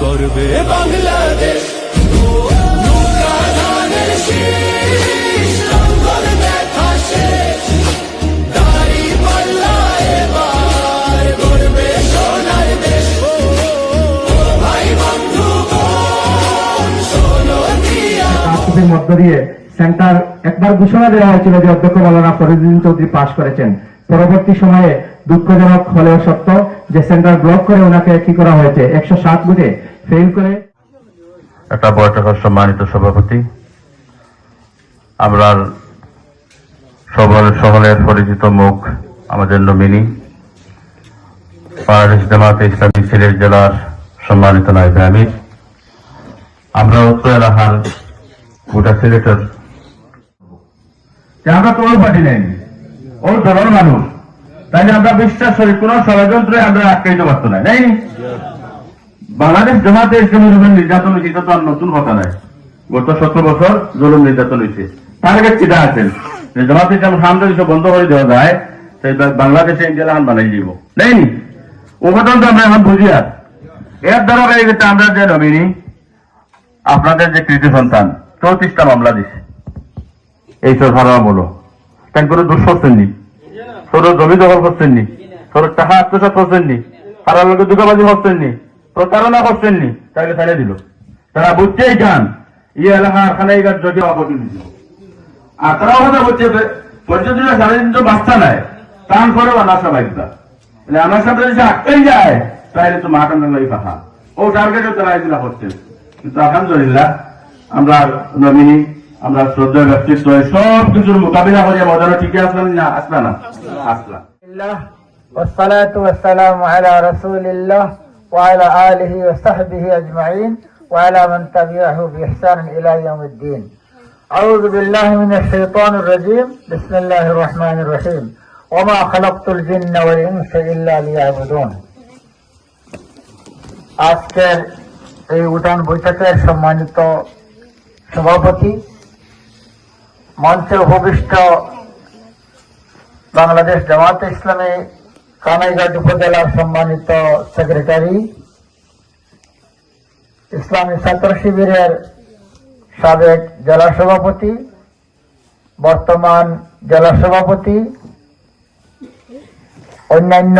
করবে বাংলাদেশ মধ্য দিয়ে সেন্টার একবার ঘোষণা দেওয়া হয়েছিল যে অধ্যক্ষ মৌলানা ফরিদুদ্দিন চৌধুরী পাশ করেছেন। পরবর্তী সময়ে দুঃখজনক হলেও সত্য যে সেন্টার ব্লক করে ওনাকে কি করা হয়েছে? একশো সাত বুথে ফেল করে একটা বৈঠকের সম্মানিত সভাপতি। আমরা সবল সকলের পরিচিত মুখ আমাদের নমিনি। বাংলাদেশ জামাতে ইসলামী সিলেট জেলার সম্মানিত নাইবে আমির। আমরা উত্তর এলাকার গোটা সিলেটের যে আমরা ওই পার্টি নেই। ওই দলের মানুষ। তাই আমরা বিশ্বাস করি কোন ষড়যন্ত্রে আমরা আটকাইতে পারতো না, নাই? বাংলাদেশ জমাতে ইসলামী জুলুম নির্যাতন হয়েছে, এটা তো আর নতুন কথা নাই গত সতেরো বছর জুলুম নির্যাতন হয়েছে। টার্গেট চিটা আছেন জমাতে ইসলাম সামনে কিছু বন্ধ করে দেওয়া যায়, সেই বাংলাদেশে ইন্ডিয়া হান বানাই দিব। নেই? ও ঘটনা তো আমরা এখন বুঝি আর। এর দ্বারা আমরা যে নমিনি, আপনাদের যে কৃতি সন্তান, চৌত্রিশটা মামলা দিছে। এই সরকার বলো তাই করে দোষ করছেন নি? তোর জমি দখল করছেন নি? তোর টাকা আত্মসাত করছেন নি? তারা লোকে দুঃখাবাজি করছেন নি? প্রতারণা করছেন নি? তাইলে ফেলে দিল। তারা বুঝছেই খান ইয়ে এলাকার খানাইগার যদি অপরচুনিটি আর তারাও কথা বলছে পর্যটন সাড়ে তিনশো বাচ্চা নেয় টান করে আনাসা বাইকটা মানে আনাসা যদি আটকাই যায় তাহলে তো মাহাটান লাই কথা। ও টার্গেটও তারা এগুলা করছে। কিন্তু আলহামদুলিল্লাহ, আমরা নমিনি আমরা শ্রদ্ধা ব্যক্তিত্ব সব কিছুর মোকাবিলা করে মজানো ঠিকই আসলাম না আসলা না আসলা الله والصلاة والسلام على رسول الله وعلى آله وصحبه أجمعين وعلى من تبعه بإحسان إلى يوم الدين أعوذ بالله من الشيطان الرجيم بسم الله الرحمن الرحيم وما خلقت الجن والإنس إلا ليعبدون আজকের এই উঠান বৈঠকের সম্মানিত সভাপতি মঞ্চে উপবিষ্ট বাংলাদেশ জামাত ইসলামী কানাইঘাট উপজেলার সম্মানিত সেক্রেটারি, ইসলামী ছাত্র শিবিরের সাবেক জেলা সভাপতি, বর্তমান জেলা সভাপতি, অন্যান্য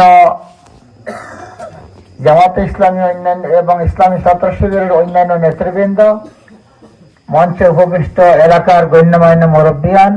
জামাত ইসলামী অন্যান্য এবং ইসলামী ছাত্র শিবিরের অন্যান্য নেতৃবৃন্দ মঞ্চে উপবিষ্ট এলাকার গণ্যমান্য মুরব্বিয়ান